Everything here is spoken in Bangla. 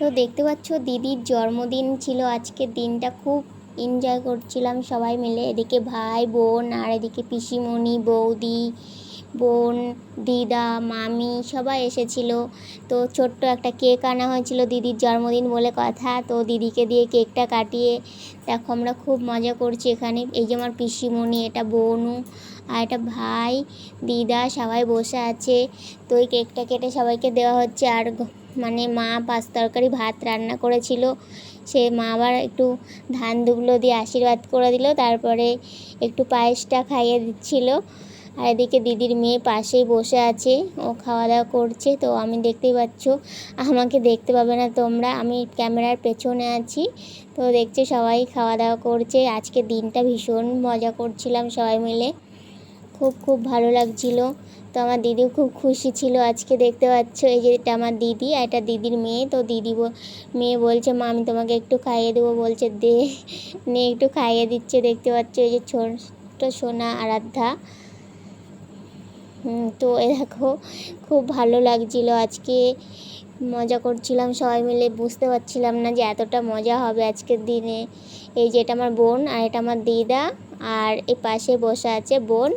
তো দেখতে পাচ্ছ, দিদির জন্মদিন ছিল আজকে। দিনটা খুব এনজয় করছিলাম সবাই মিলে। এদিকে ভাই, বোন আর এদিকে পিসিমণি, বৌদি বোন, দিদা, মামি সবাই এসেছিল। তো ছোট্ট একটা কেক আনা হয়েছিল দিদির জন্মদিন বলে কথা। তো দিদিকে দিয়ে কেকটা কাটিয়ে দেখো আমরা খুব মজা করছি এখানে। এই যে আমার পিসিমণি, এটা বোনু আর এটা ভাই, দিদা সবাই বসে আছে। তো ওই কেকটা কেটে সবাইকে দেওয়া হচ্ছে। আর মানে মা পাঁচ তরকারি ভাত রান্না করেছিল। সে মা আবার একটু ধান দুবলো দিয়ে আশীর্বাদ করে দিল। তারপরে একটু পায়েসটা খাইয়ে দিচ্ছিল। আর এদিকে দিদির মেয়ে পাশেই বসে আছে, ও খাওয়া দাওয়া করছে। তো আমি দেখতেই পাচ্ছ, আমাকে দেখতে পাবে না তোমরা। আমি ক্যামেরার পেছনে আছি। তো দেখছে সবাই খাওয়া দাওয়া করছে। আজকে দিনটা ভীষণ মজা করছিলাম সবাই মিলে। খুব খুব ভালো লাগছিল। তো আমার দিদিও খুব খুশি ছিল আজকে, দেখতে পাচ্ছ? এই যে এটা আমার দিদি আর এটা দিদির মেয়ে। তো দিদি মেয়ে বলছে, মা, আমি তোমাকে একটু খাইয়ে দেবো। বলছে, দে। নে একটু খাইয়ে দিচ্ছে, দেখতে পাচ্ছ? এই যে ছোট্ট সোনা আরাধ্যা। তো এ দেখো, খুব ভালো লাগছিল আজকে। মজা করছিলাম সবাই মিলে, বুঝতে পারছিলাম না যে এতটা মজা হবে আজকের দিনে। এই যে এটা আমার বোন আর এটা আমার দিদা, আর এ পাশে বসে আছে বোন।